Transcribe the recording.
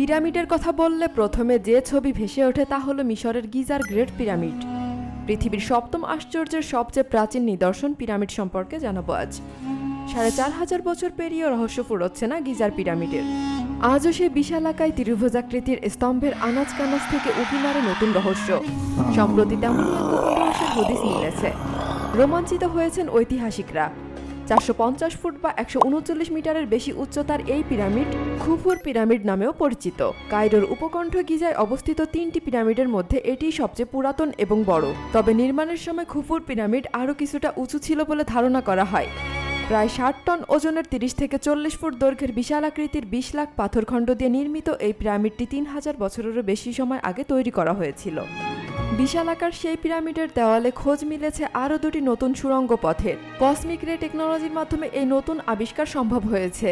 পিরামিডের কথা বললে প্রথমে যে ছবি ভেসে ওঠে তা হলো মিশরের গিজার গ্রেট পিরামিড। পৃথিবীর সপ্তম আশ্চর্যের সবচেয়ে প্রাচীন নিদর্শন পিরামিড সম্পর্কে জানাব আজ। সাড়ে চার হাজার বছর পেরিয়েও রহস্য ফুরোচ্ছে না গিজার পিরামিডের। আজও সে বিশালাকায় ত্রিভুজাকৃতির স্তম্ভের আনাজ কানাজ থেকে উঠি মারে নতুন রহস্য। সম্প্রতি তেমন হদিস মিলেছে। রোমাঞ্চিত হয়েছেন ঐতিহাসিকরা। চারশো পঞ্চাশ ফুট বা একশো উনচল্লিশ মিটারের বেশি উচ্চতার এই পিরামিড খুফুর পিরামিড নামেও পরিচিত। কায়রোর উপকণ্ঠ গিজায় অবস্থিত তিনটি পিরামিডের মধ্যে এটিই সবচেয়ে পুরাতন এবং বড়। তবে নির্মাণের সময় খুফুর পিরামিড আরও কিছুটা উঁচু ছিল বলে ধারণা করা হয়। প্রায় ষাট টন ওজনের তিরিশ থেকে চল্লিশ ফুট দৈর্ঘ্যের বিশাল আকৃতির বিশ লাখ পাথরখণ্ড দিয়ে নির্মিত এই পিরামিডটি তিন হাজার বছরেরও বেশি সময় আগে তৈরি করা হয়েছিল। বিশালাকার সেই পিরামিডের দেওয়ালে খোঁজ মিলেছে আরও দুটি নতুন সুড়ঙ্গ পথের। কসমিক রে টেকনোলজির মাধ্যমে এই নতুন আবিষ্কার সম্ভব হয়েছে।